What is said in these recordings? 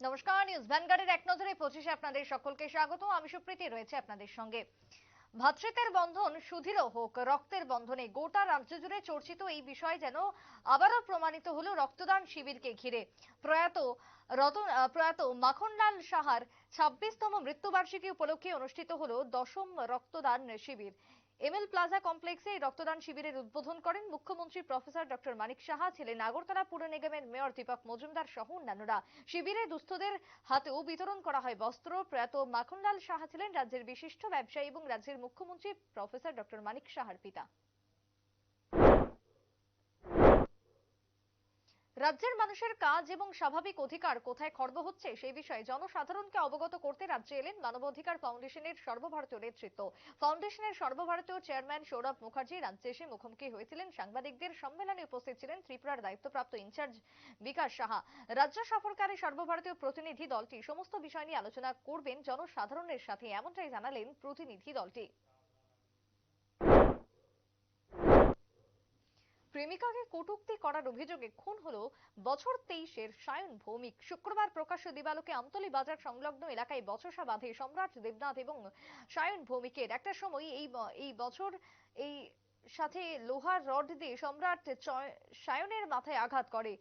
নমস্কার, নিউজ ভ্যানগার্ডের এক নজরে পঁচিশে আপনাদের সকলকে স্বাগত। আমি সুপ্রীতি, রয়েছে আপনাদের সঙ্গে। ভাতৃত্বের বন্ধন সুদৃঢ় হোক, রক্তের বন্ধনে গোটা রাজ্য জুড়ে চর্চিত এই বিষয় যেন আবারও প্রমাণিত হলো রক্তদান শিবিরকে ঘিরে। প্রয়াত রতন প্রয়াত মাখনলাল সাহার ছাব্বিশতম মৃত্যুবার্ষিকী উপলক্ষে অনুষ্ঠিত হলো দশম রক্তদান শিবির। এমএল প্লাজা কমপ্লেক্সে এই রক্তদান শিবিরের উদ্বোধন করেন মুখ্যমন্ত্রী প্রফেসর ডক্টর মানিক সাহা, ছিলেন নাগরতলা পুর নিগমের মেয়র দীপক মজুমদার সহ অন্যান্যরা। শিবিরে দুস্থদের হাতেও বিতরণ করা হয় বস্ত্র, প্রয়াত মাখনলাল সাহা ছিলেন রাজ্যের বিশিষ্ট ব্যবসায়ী এবং রাজ্যের মুখ্যমন্ত্রী প্রফেসর ডক্টর মানিক সাহার পিতা। রাজ্যের মানুষের কাজ এবং স্বাভাবিক অধিকার কোথায় খর্ব হচ্ছে সেই বিষয়ে জনসাধারণকে অবগত করতে রাজ্যে এলেন মানবাধিকার ফাউন্ডেশনের সর্বভারতীয় নেতৃত্ব। ফাউন্ডেশনের সর্বভারতীয় চেয়ারম্যান সৌরভ মুখার্জি রাজ্যে এসে মুখোমুখি হয়েছিলেন। সাংবাদিকদের সম্মেলনে উপস্থিত ছিলেন ত্রিপুরার দায়িত্বপ্রাপ্ত ইনচার্জ বিকাশ সাহা। রাজ্য সফরকারী সর্বভারতীয় প্রতিনিধি দলটি সমস্ত বিষয় নিয়ে আলোচনা করবেন। জনসাধারণের সাথে এমনটাই জানালেন প্রতিনিধি দলটি। প্রেমিকাকে কটুক্তি করার অভিযোগে খুন হলো বছর তেইশের সায়ন ভৌমিক। শুক্রবার প্রকাশ্য দিবালোকে আমতলী বাজার সংলগ্ন এলাকায় বচসা বাঁধে সম্রাট দেবনাথ এবং সায়ন ভৌমিকের। একটা সময় এই এই বছর এই সাথে লোহার রড দিয়ে সম্রাট সায়নের মাথায় আঘাত করে।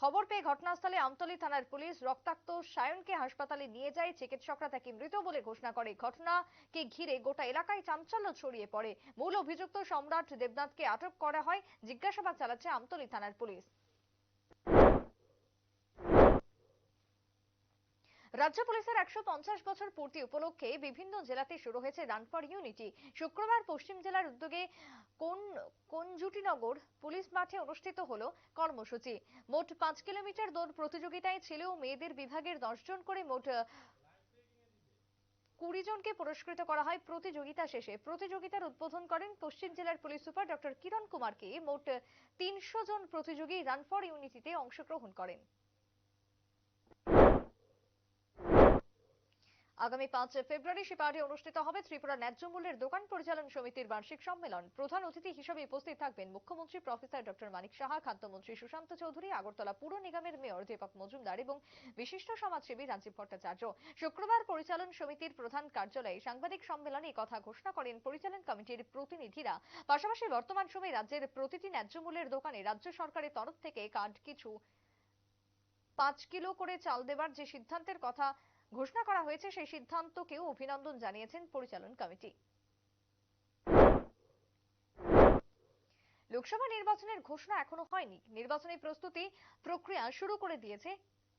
খবর পেয়ে ঘটনাস্থলে আমতলী থানার পুলিশ রক্তাক্ত সায়নকে হাসপাতালে নিয়ে যায়। চিকিৎসকরা তাকে মৃত বলে ঘোষণা করে। ঘটনাকে ঘিরে গোটা এলাকায় চাঞ্চল্য ছড়িয়ে পড়ে। মূল অভিযুক্ত সম্রাট দেবনাথকে আটক করা হয়। জিজ্ঞাসাবাদ চালাচ্ছে আমতলী থানার পুলিশ। রাজ্য পুলিশের একশো পঞ্চাশ বছর পূর্তি উপলক্ষে বিভিন্ন জেলাতে শুরু হয়েছে রান ফর ইউনিটি শুক্রবার পশ্চিম জেলার উদ্যোগে কোন কোনজুটিনগর পুলিশ মাঠে অনুষ্ঠিত হলো কর্মসূচি। মোট পাঁচ কিলোমিটার দৌড় প্রতিযোগিতায় ছেলে মেয়েদের বিভাগের দশ জন করে মোট কুড়ি জনকে পুরস্কৃত করা হয় প্রতিযোগিতা শেষে। প্রতিযোগিতার উদ্বোধন করেন পশ্চিম জেলার পুলিশ সুপার ডক্টর কিরণ কুমারকে। মোট তিনশো জন প্রতিযোগী রান ফর ইউনিটিতে অংশগ্রহণ করেন। আগামী পাঁচ ফেব্রুয়ারি শিপাড়ে অনুষ্ঠিত হবে ত্রিপুরা ন্যায্য মূল্যের দোকান পরিচালন সমিতির বার্ষিক সম্মেলন। প্রধান অতিথি হিসেবে উপস্থিত থাকবেন মুখ্যমন্ত্রী প্রফেসর ডক্টর মানিক সাহা, খাদ্যমন্ত্রী সুশান্ত চৌধুরী, আগরতলা পুর নিগমের মেয়র দীপক মজুমদার এবং বিশিষ্ট সমাজসেবী রাজীব ভট্টাচার্য। শুক্রবার পরিচালন সমিতির প্রধান কার্যালয়ে সাংবাদিক সম্মেলনে কথা ঘোষণা করেন পরিচালন কমিটির প্রতিনিধিরা। পাশাপাশি বর্তমান সময়ে রাজ্যের প্রতিটি ন্যায্য মূল্যের দোকানে রাজ্য সরকারের তরফ থেকে কার্ড কিছু পাঁচ কিলো করে চাল দেবার যে সিদ্ধান্তের কথা ঘোষণা করা হয়েছে সেই সিদ্ধান্তকেও অভিনন্দন জানিয়েছেন পরিচালন কমিটি। লোকসভা নির্বাচনের ঘোষণা এখনও হয়নি। নির্বাচনী প্রস্তুতি প্রক্রিয়া শুরু করে দিয়েছে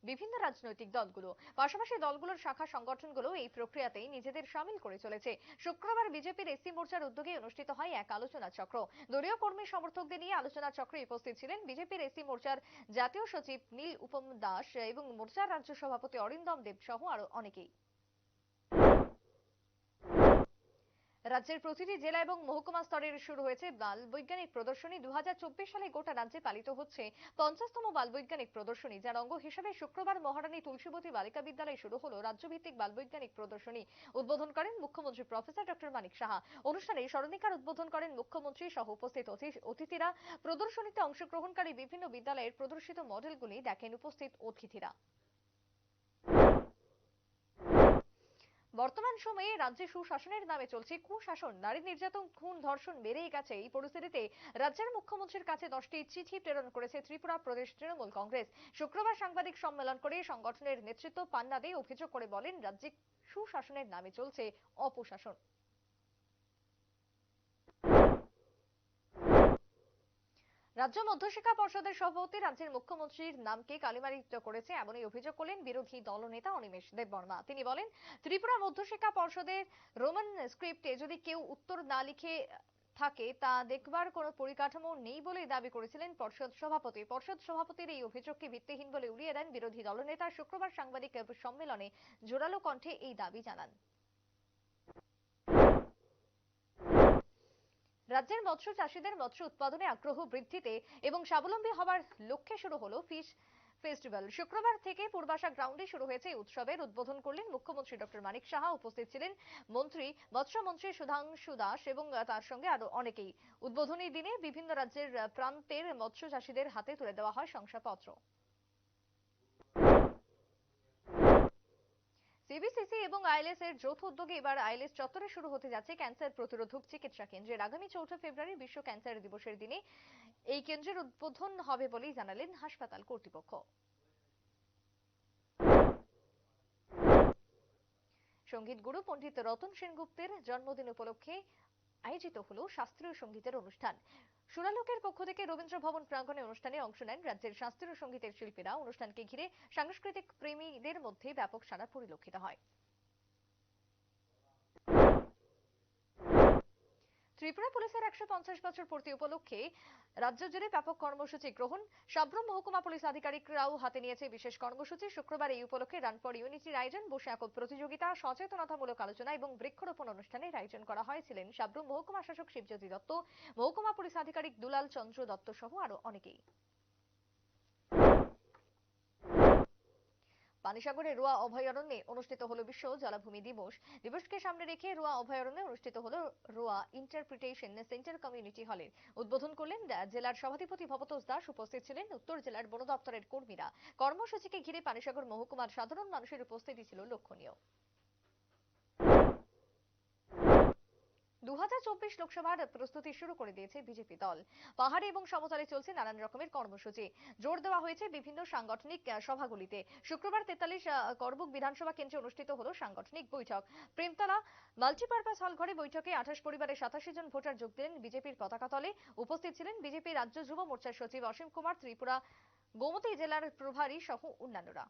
বিভিন্ন রাজনৈতিক দলগুলো। পাশাপাশি দলগুলোর শাখা সংগঠনগুলো এই প্রক্রিয়াতেই নিজেদের সামিল করে চলেছে। শুক্রবার বিজেপির এসি মোর্চার উদ্যোগে অনুষ্ঠিত হয় এক আলোচনা চক্র। দলীয় কর্মী সমর্থকদের নিয়ে আলোচনা চক্রে উপস্থিত ছিলেন বিজেপির এসি মোর্চার জাতীয় সচিব নীল উপম দাস এবং মোর্চার রাজ্য সভাপতি অরিন্দম দেব সহ আরও অনেকেই। রাজ্যের প্রতিটি জেলা এবং মহকুমা স্তরের শুরু হয়েছে বাল বৈজ্ঞানিক প্রদর্শনী। দু সালে গোটা রাজ্যে পালিত হচ্ছে পঞ্চাশতম বাল বৈজ্ঞানিক প্রদর্শনী, যার অঙ্গ হিসেবে শুক্রবার মহারানী তুলসীবতী বালিকা বিদ্যালয়ে শুরু হলো রাজ্যভিত্তিক বাল বৈজ্ঞানিক প্রদর্শনী। উদ্বোধন করেন মুখ্যমন্ত্রী প্রফেসর ডক্টর মানিক সাহা। অনুষ্ঠানে স্মরণিকার উদ্বোধন করেন মুখ্যমন্ত্রী সহ উপস্থিত অতি- অতিথিরা। প্রদর্শনীতে অংশগ্রহণকারী বিভিন্ন বিদ্যালয়ের প্রদর্শিত মডেলগুলি দেখেন উপস্থিত অতিথিরা। বর্তমান সময়ে রাজ্যে সুশাসনের নামে চলছে কুশাসন। নারী নির্যাতন, খুন, ধর্ষণ বেড়েই গেছে এই পরিস্থিতিতে। রাজ্যের মুখ্যমন্ত্রীর কাছে দশটি চিঠি প্রেরণ করেছে ত্রিপুরা প্রদেশ তৃণমূল কংগ্রেস। শুক্রবার সাংবাদিক সম্মেলন করে সংগঠনের নেতৃত্ব পান্না দে অভিযোগ করে বলেন, রাজ্যে সুশাসনের নামে চলছে অপশাসন। রাজ্য মধ্যশিক্ষা পর্ষদের সভাপতি, রাজ্যের মুখ্যমন্ত্রীর নামকে কালিমালিপ্ত করেছে এমনই অভিযোগ করলেন বিরোধী দলনেতা অনিমেষ দেববর্মা। তিনি বলেন, ত্রিপুরা মধ্যশিক্ষা পর্ষদের রোমান স্ক্রিপ্টে যদি কেউ উত্তর না লিখে থাকে, তা দেখবার কোনো পরিকাঠামো নেই বলেই দাবি করেছিলেন পর্ষদ সভাপতি। পর্ষদ সভাপতির এই অভিযোগকে ভিত্তিহীন বলে উড়িয়ে দেন বিরোধী দলনেতা। শুক্রবার সাংবাদিক সম্মেলনে জোরালো কণ্ঠে এই দাবি জানান। রাজ্যের মৎস্য চাষীদের মৎস্য উৎপাদনে আগ্রহ বৃদ্ধিতে এবং স্বাবলম্বী হবার লক্ষ্যে শুরু হলো ফিশ ফেস্টিভ্যাল। শুক্রবার থেকে পূর্বাশা গ্রাউন্ডে শুরু হয়েছে উৎসবের উদ্বোধন করলেন মুখ্যমন্ত্রী ডক্টর মানিক সাহা, উপস্থিত ছিলেন মন্ত্রী মৎস্যমন্ত্রী সুধাংশু দাস এবং তার সঙ্গে আরও অনেকেই। উদ্বোধনী দিনে বিভিন্ন রাজ্যের প্রান্তের মৎস্য চাষীদের হাতে তুলে দেওয়া হয় শংসাপত্র। সিবিসিসি এবং আইএলএস এর যৌথ উদ্যোগে এবার আইএলএস চত্বরে শুরু হতে যাচ্ছে ক্যান্সার প্রতিরোধক চিকিৎসা কেন্দ্রের। আগামী চৌঠা ফেব্রুয়ারি বিশ্ব ক্যান্সার দিবসের দিনে এই কেন্দ্রের উদ্বোধন হবে বলেই জানালেন হাসপাতাল কর্তৃপক্ষ। সংগীত গুরু পণ্ডিত রতন সেনগুপ্তের জন্মদিন উপলক্ষে আয়োজিত হলো শাস্ত্রীয় সঙ্গীতের অনুষ্ঠান। সুরালোকের পক্ষ থেকে রবীন্দ্র ভবন প্রাঙ্গণে অনুষ্ঠানে অংশ নেন রাজ্যের শাস্ত্রীয় সঙ্গীতের শিল্পীরা। অনুষ্ঠানকে ঘিরে সাংস্কৃতিক প্রেমীদের মধ্যে ব্যাপক সাড়া পরিলক্ষিত হয়। ত্রিপুরা পুলিশের একশো পঞ্চাশ বছর পূর্তি উপলক্ষে রাজ্য জুড়ে ব্যাপক কর্মসূচি গ্রহণ। সাব্রম মহকুমা পুলিশ আধিকারিকরাও হাতে নিয়েছে বিশেষ কর্মসূচি। শুক্রবার এই উপলক্ষে রান ফর ইউনিটির আয়োজন বসে একক প্রতিযোগিতা, সচেতনতামূলক আলোচনা এবং বৃক্ষরোপণ অনুষ্ঠানের আয়োজন করা হয়েছিলেন সাব্রম মহকুমা শাসক শিবজ্যোতি দত্ত। মহকুমা পুলিশ আধিকারিক দুলাল চন্দ্র দত্ত সহ আরও অনেকেই। পানিসাগরে রোয়া অভয়ারণ্যে অনুষ্ঠিত হলো বিশ্ব জলাভূমি দিবস। দিবসকে সামনে রেখে রোয়া অভয়ারণ্যে অনুষ্ঠিত হলো রোয়া ইন্টারপ্রিটেশন সেন্টার কমিউনিটি হলের উদ্বোধন করলেন জেলার সভাধিপতি ভবতোষ দাস, উপস্থিত ছিলেন উত্তর জেলার বন দপ্তরের কর্মীরা। কর্মসূচিকে ঘিরে পানিসাগর মহকুমার সাধারণ মানুষের উপস্থিতি ছিল লক্ষণীয়। দু হাজার চব্বিশ লোকসভার প্রস্তুতি শুরু করে দিয়েছে বিজেপি দল। পাহাড়ে এবং সমতলে চলছে নানান রকমের কর্মসূচি। জোর দেওয়া হয়েছে বিভিন্ন সাংগঠনিক সভাগুলিতে। শুক্রবার তেতাল্লিশ করবুক বিধানসভা কেন্দ্রে অনুষ্ঠিত হলো সাংগঠনিক বৈঠক। প্রেমতলা মাল্টিপারপাস হল ঘরে বৈঠকে আঠাশ পরিবারের সাতাশি জন ভোটার যোগ দিলেন বিজেপির পতাকা তলে। উপস্থিত ছিলেন বিজেপি রাজ্য যুব মোর্চার সচিব অসীম কুমার, ত্রিপুরা গোমতী জেলার প্রভারী সহ অন্যান্যরা।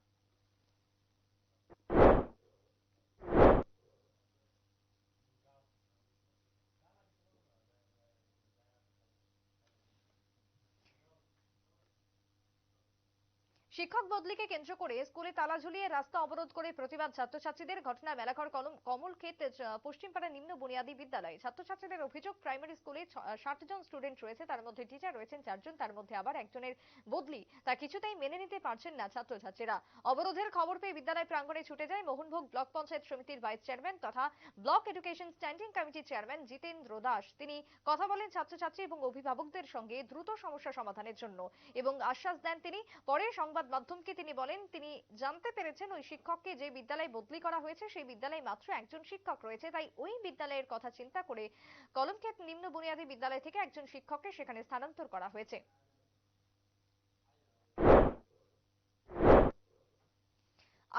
শিক্ষক বদলিকে কেন্দ্র করে স্কুলে তালা ঝুলিয়ে রাস্তা অবরোধ করে প্রতিবাদ ছাত্রছাত্রীদের। ঘটনা মেলাঘর কলম কমলক্ষেত আহ, পশ্চিমপাড়া নিম্ন বুনিয়াদী বিদ্যালয় ছাত্রছাত্রীদের অভিযোগ প্রাইমারি স্কুলে ষাট জন স্টুডেন্ট রয়েছে তার মধ্যে টিচার রয়েছেন চারজন তার মধ্যে আবার একজনের বদলি। তা কিছুতেই মেনে নিতে পারছেন না ছাত্রছাত্রীরা। অবরোধের খবর পেয়ে বিদ্যালয় প্রাঙ্গণে ছুটে যায় মোহনভোগ ব্লক পঞ্চায়েত সমিতির ভাইস চেয়ারম্যান তথা ব্লক এডুকেশন স্ট্যান্ডিং কমিটির চেয়ারম্যান জিতেন্দ্র দাস। তিনি কথা বলেন ছাত্রছাত্রী এবং অভিভাবকদের সঙ্গে দ্রুত সমস্যা সমাধানের জন্য এবং আশ্বাস দেন তিনি পরে সংবাদ মাধ্যমকে তিনি বলেন, তিনি জানতে পেরেছেন ওই শিক্ষককে যে বিদ্যালয়ে বদলি করা হয়েছে, সেই বিদ্যালয়ে মাত্র একজন শিক্ষক রয়েছে। তাই ওই বিদ্যালয়ের কথা চিন্তা করে কলমক্ষেত নিম্ন বুনিয়াদী বিদ্যালয় থেকে একজন শিক্ষককে সেখানে স্থানান্তর করা হয়েছে।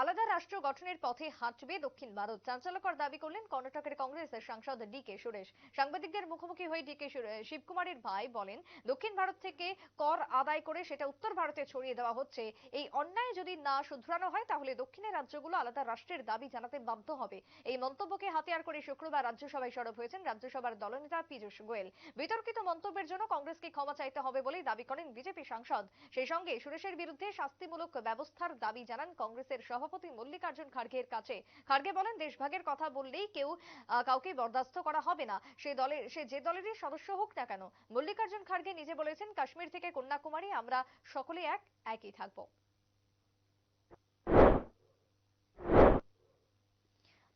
আলাদা রাষ্ট্র গঠনের পথে হাঁটবে দক্ষিণ ভারত। চাঞ্চল্যকর দাবি করলেন কর্ণাটকের কংগ্রেসের সাংসদ ডি কে সুরেশ। সাংবাদিকদের মুখোমুখি হয়ে ডি কে শিবকুমারের ভাই বলেন, দক্ষিণ ভারত থেকে কর আদায় করে সেটা উত্তর ভারতে ছড়িয়ে দেওয়া হচ্ছে। এই অন্যায় যদি না শুধরানো হয়, তাহলে দক্ষিণের রাজ্যগুলো আলাদা রাষ্ট্রের দাবি জানাতে বাধ্য হবে। এই মন্তব্যকে হাতিয়ার করে শুক্রবার রাজ্যসভায় সরব হয়েছেন রাজ্যসভার দলনেতা পীযূষ গোয়েল। বিতর্কিত মন্তব্যের জন্য কংগ্রেসকে ক্ষমা চাইতে হবে বলেই দাবি করেন বিজেপি সাংসদ। সেই সঙ্গে সুরেশের বিরুদ্ধে শাস্তিমূলক ব্যবস্থার দাবি জানান কংগ্রেসের সভাপতি মল্লিকার্জুন খার্গের কাছে। খার্গে বলেন, দেশভাগের কথা বললেই কেউ কাউকে বরদাস্ত করা হবে না। সে দলের, সে যে দলেরই সদস্য হোক না কেন। মল্লিকার্জুন খার্গে নিজে বলেছেন, কাশ্মীর থেকে কন্যাকুমারী আমরা সকলে এক, একই থাকব।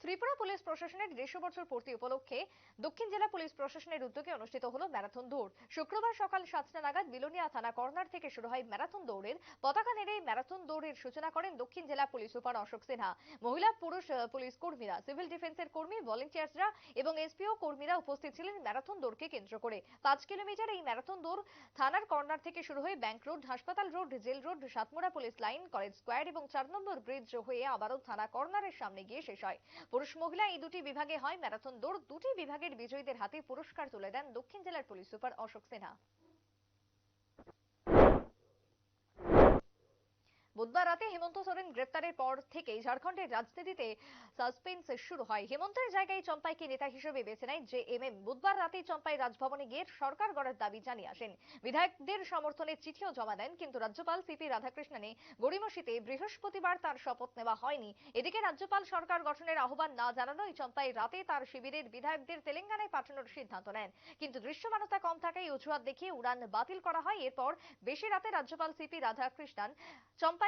ত্রিপুরা পুলিশ প্রশাসনের দেড়শো বছর পূর্তি উপলক্ষে দক্ষিণ জেলা পুলিশ প্রশাসনের উদ্যোগে অনুষ্ঠিত হলো ম্যারাথন দৌড়। শুক্রবার সকাল সাতটা নাগাদ বিলোনিয়া থানা কর্নার থেকে শুরু হয় ম্যারাথন দৌড়ের। পতাকা নেড়ে ম্যারাথন দৌড়ের সূচনা করেন দক্ষিণ জেলা পুলিশ সুপার অশোক সিনহা। মহিলা, পুরুষ পুলিশ কর্মীরা, সিভিল ডিফেন্সের কর্মী, ভলেন্টিয়ার্সরা এবং এসপিও কর্মীরা উপস্থিত ছিলেন ম্যারাথন দৌড়কে কেন্দ্র করে। পাঁচ কিলোমিটার এই ম্যারাথন দৌড় থানার কর্নার থেকে শুরু হয়ে ব্যাংক রোড, হাসপাতাল road, jail road, Satmura police line, college square এবং চার নম্বর ব্রিজ হয়ে আবারও থানা কর্নারের সামনে গিয়ে শেষ হয়। পুরুষ মহিলা এই দুটি বিভাগে হয় ম্যারাথন দৌড়। দুটি বিভাগের বিজয়ীদের হাতে পুরস্কার তুলে দেন দক্ষিণ জেলার পুলিশ সুপার অশোক সিনহা। বুধবার রাতে হেমন্ত সোরেন গ্রেপ্তারের পর থেকেই ঝাড়খণ্ডের রাজনীতিতে সাসপেন্স শুরু হয়। হেমন্তের জায়গায় চম্পাইকে নেতা হিসেবে বেছে নেয় জে এম এম। বুধবার রাতেই চম্পাই রাজভবনে গিয়ে সরকার গড়ার দাবি জানিয়ে আসেন। বিধায়কদের সমর্থনে চিঠিও জমা দেন, কিন্তু রাজ্যপাল সিপি রাধাকৃষ্ণনে গড়িমসিতে বৃহস্পতিবার তার শপথ নেওয়া হয়নি। এদিকে রাজ্যপাল সরকার গঠনের আহ্বান না জানানোই চম্পাই রাতে তার শিবিরের বিধায়কদের তেলেঙ্গানায় পাঠানোর সিদ্ধান্ত নেন। কিন্তু দৃশ্যমানতা কম থাকায় অজুহাত দেখিয়ে উড়ান বাতিল করা হয়। এরপর বেশি রাতে রাজ্যপাল সিপি রাধাকৃষ্ণন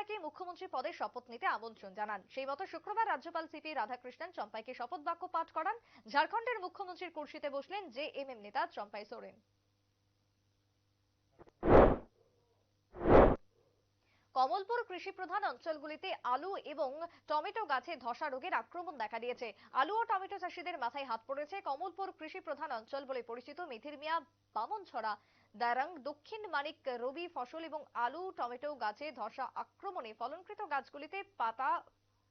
চম্পাইকে মুখ্যমন্ত্রী পদে শপথ নিতে আমন্ত্রণ জানান। সেই মতো শুক্রবার রাজ্যপাল সিপি রাধাকৃষ্ণন চম্পাইকে শপথ বাক্য পাঠ করান। ঝাড়খণ্ডের মুখ্যমন্ত্রীর কুর্সিতে বসলেন জে এম এম নেতা চম্পাই সোরেন। কমলপুর কৃষি প্রধান অঞ্চলগুলিতে আলু এবং টমেটো গাছে ধসা রোগের আক্রমণ দেখা দিয়েছে। আলু ও টমেটো চাষিদের মাথায় হাত পড়েছে কমলপুর কৃষি প্রধান অঞ্চল বলে পরিচিত মিথির মিয়া বামনছড়া। দারাং, দক্ষিণ মানিক, রবি ফসল এবং আলু, টমেটো গাছে ধসা আক্রমণে ফলনকৃত গাছগুলিতে পাতা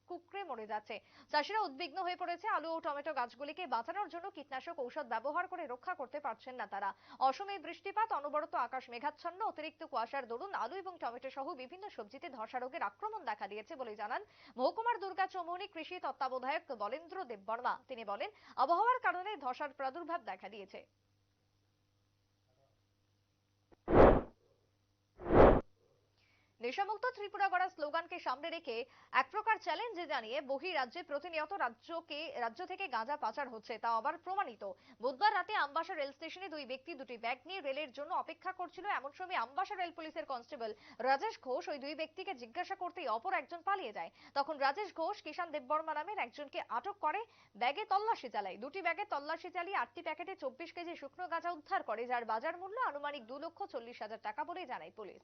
কুকড়ে মরে যাচ্ছে। চাষিরা উদ্বিগ্ন হয়ে পড়েছে। আলু ও টমেটো গাছগুলিকে বাঁচানোর জন্য কীটনাশক ঔষধ ব্যবহার করে রক্ষা করতে পারছেন না তারা। অসময়ে বৃষ্টিপাত, অনবরত আকাশ মেঘাচ্ছন্ন, অতিরিক্ত কুয়াশার দরুন আলু এবং টমেটো সহ বিভিন্ন সবজিতে ধসা রোগের আক্রমণ দেখা দিয়েছে বলে জানান মহকুমার দুর্গা চৌমুহনী কৃষি তত্ত্বাবধায়ক বলেন্দ্র দেববর্মা। তিনি বলেন, আবহাওয়ার কারণে ধসার প্রাদুর্ভাব দেখা দিয়েছে। নেশামুক্ত ত্রিপুরা গড়ার স্লোগানকে সামনে রেখে এক প্রকার চ্যালেঞ্জ জানিয়ে বহি রাজ্যে প্রতিনিয়ত রাজ্যকে, রাজ্য থেকে গাঁজা পাচার হচ্ছে তা আবার প্রমাণিত। বুধবার রাতে আমবাসা রেল স্টেশনে দুই ব্যক্তি দুটি ব্যাগ নিয়ে রেলের জন্য অপেক্ষা করছিল। এমন সময় আমবাসা রেল পুলিশের কনস্টেবল রাজেশ ঘোষ ওই দুই ব্যক্তিকে জিজ্ঞাসা করতেই অপর একজন পালিয়ে যায়। তখন রাজেশ ঘোষ কিষান দেববর্মা নামের একজনকে আটক করে, ব্যাগে তল্লাশি চালায়। দুটি ব্যাগে তল্লাশি চালিয়ে আটটি প্যাকেটে চব্বিশ কেজি শুকনো গাঁজা উদ্ধার করে, যার বাজার মূল্য আনুমানিক দু লক্ষ চল্লিশ হাজার টাকা বলে জানায় পুলিশ।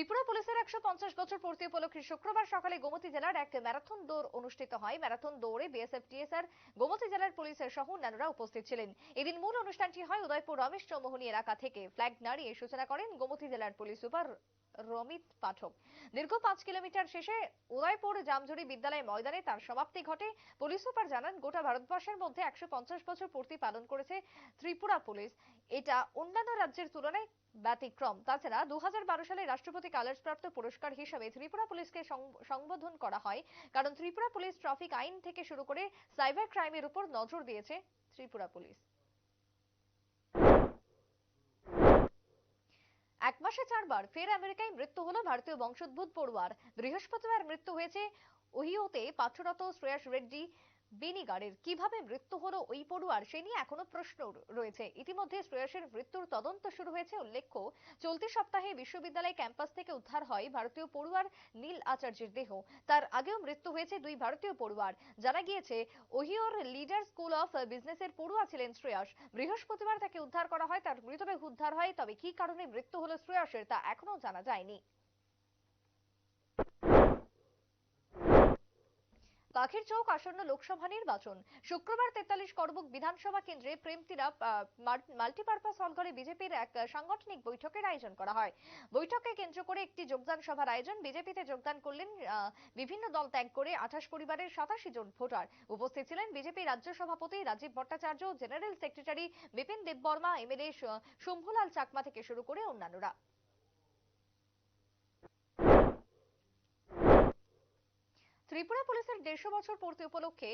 ত্রিপুরা পুলিশের একশো পঞ্চাশ বছর পূর্তি উপলক্ষে শুক্রবার সকালে গোমতী জেলার এক ম্যারাথন দৌড় অনুষ্ঠিত হয়। ম্যারাথন দৌড়ে বিএসএফ টিএসআর গোমতী জেলার পুলিশের সহ অন্যান্যরা উপস্থিত ছিলেন। এদিন মূল অনুষ্ঠানটি হয় উদয়পুর রমেশ চৌমোহনী এলাকা থেকে। ফ্ল্যাগ নাড়িয়ে সূচনা করেন গোমতী জেলার পুলিশ সুপার রমিত পাঠক। দীর্ঘ পাঁচ কিলোমিটার শেষে উদয়পুর জামজুড়ি বিদ্যালয় ময়দানে তার সমাপ্তি ঘটে। পুলিশ সুপার জানান, গোটা ভারতবর্ষের মধ্যে একশো পঞ্চাশ বছর পূর্তি পালন করেছে ত্রিপুরা পুলিশ। এটা অন্যান্য রাজ্যের তুলনায় ব্যতিক্রম। তাছাড়া দু সালে রাষ্ট্রপতি কালার্স প্রাপ্ত পুরস্কার হিসেবে ত্রিপুরা পুলিশকে সংবোধন করা হয়। কারণ ত্রিপুরা পুলিশ ট্রাফিক আইন থেকে শুরু করে সাইবার ক্রাইমের উপর নজর দিয়েছে ত্রিপুরা পুলিশ। এক মাসে চারবার ফের আমেরিকায় মৃত্যু হলো ভারতীয় বংশোদ্ভূত পড়ুয়ার। বৃহস্পতিবার মৃত্যু হয়েছে ওহিওতে পাঠরত শ্রেয়াস রেড্ডি বেনিগারের কীভাবে মৃত্যু হলো ওই পড়ুয়ার, সে নিয়ে এখনও প্রশ্ন রয়েছে। ইতিমধ্যে শ্রেয়াসের মৃত্যুর তদন্ত শুরু হয়েছে উল্লেখ্য, চলতি সপ্তাহে বিশ্ববিদ্যালয় ক্যাম্পাস থেকে উদ্ধার হয় ভারতীয় পড়ুয়ার নীল আচার্যের দেহ। তার আগেও মৃত্যু হয়েছে দুই ভারতীয় পড়ুয়ার। জানা গিয়েছে, ওহিওর লিডার স্কুল অফ বিজনেসের পড়ুয়া ছিলেন শ্রেয়াস। বৃহস্পতিবার তাকে উদ্ধার করা হয়, তার মৃতদেহ উদ্ধার হয়, তবে কি কারণে মৃত্যু হলো শ্রেয়াসের তা এখনও জানা যায়নি। পাখির চোখ আসন্ন লোকসভা নির্বাচন। শুক্রবার তেতাল্লিশ করবুক বিধানসভা কেন্দ্রে প্রেমতিরা মাল্টিপারপাস হলঘরে বিজেপির এক সাংগঠনিক বৈঠকের আয়োজন করা হয়। বৈঠকে কেন্দ্র করে একটি যোগদান সভার আয়োজন। বিজেপিতে যোগদান করলেন বিভিন্ন দল ত্যাগ করে আঠাশ পরিবারের সাতাশি জন ভোটার। উপস্থিত ছিলেন বিজেপি রাজ্য সভাপতি Rajib Bhattacharya, general secretary Bipin Debbarma MLA Shambhulal Chakma থেকে শুরু করে অন্যান্যরা। ত্রিপুরা পুলিশের দেড়শো বছর পূর্তি উপলক্ষে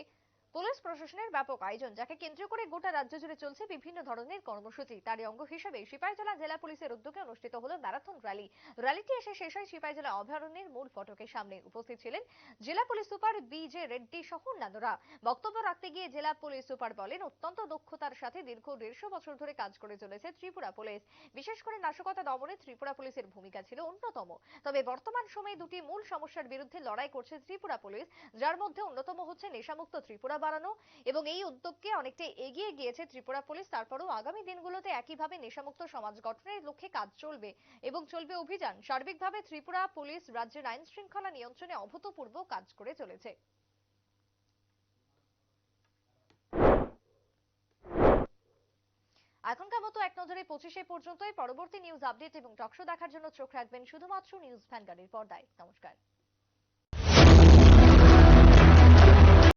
পুলিশ প্রশাসনের ব্যাপক আয়োজন, যাকে কেন্দ্র করে গোটা রাজ্য জুড়ে চলছে বিভিন্ন ধরনের কর্মসূচি। তারই অঙ্গ হিসেবে সিপাহীজলা জেলা পুলিশের উদ্যোগে অনুষ্ঠিত হলো ম্যারাথন র্যালি। র্যালিটি এসে শেষ হয় সিপাহীজলা অভয়ারণ্যের মূল ফটকের সামনে। উপস্থিত ছিলেন জেলা police super B J Reddy সহ অন্যান্যরা। বক্তব্য রাখতে গিয়ে জেলা পুলিশ সুপার বলেন, অত্যন্ত দক্ষতার সাথে দীর্ঘ দেড়শো বছর ধরে কাজ করে চলেছে ত্রিপুরা পুলিশ। বিশেষ করে নাশকতা দমনে ত্রিপুরা পুলিশের ভূমিকা ছিল অন্যতম। তবে বর্তমান সময়ে দুটি মূল সমস্যার বিরুদ্ধে লড়াই করছে ত্রিপুরা পুলিশ, যার মধ্যে অন্যতম হচ্ছে নেশামুক্ত ত্রিপুরা বাড়ানো এবং এই উদ্যোগকে অনেকটা এগিয়ে গিয়েছে ত্রিপুরা পুলিশ। তারপরেও আগামী দিনগুলোতে একইভাবে নেশামুক্ত সমাজ গঠনের লক্ষ্যে কাজ চলবে এবং চলবে অভিযান। সার্বিকভাবে ত্রিপুরা পুলিশ রাজ্যের আইন শৃঙ্খলা নিয়ন্ত্রণে অভূতপূর্ব কাজ করে চলেছে। এখনকার মতো এক নজরে পঁচিশে পর্যন্তই। পরবর্তী নিউজ আপডেট এবং টকশো দেখার জন্য চোখ রাখবেন শুধুমাত্র নিউজ ভ্যানগাড়ির পর্দায়। নমস্কার।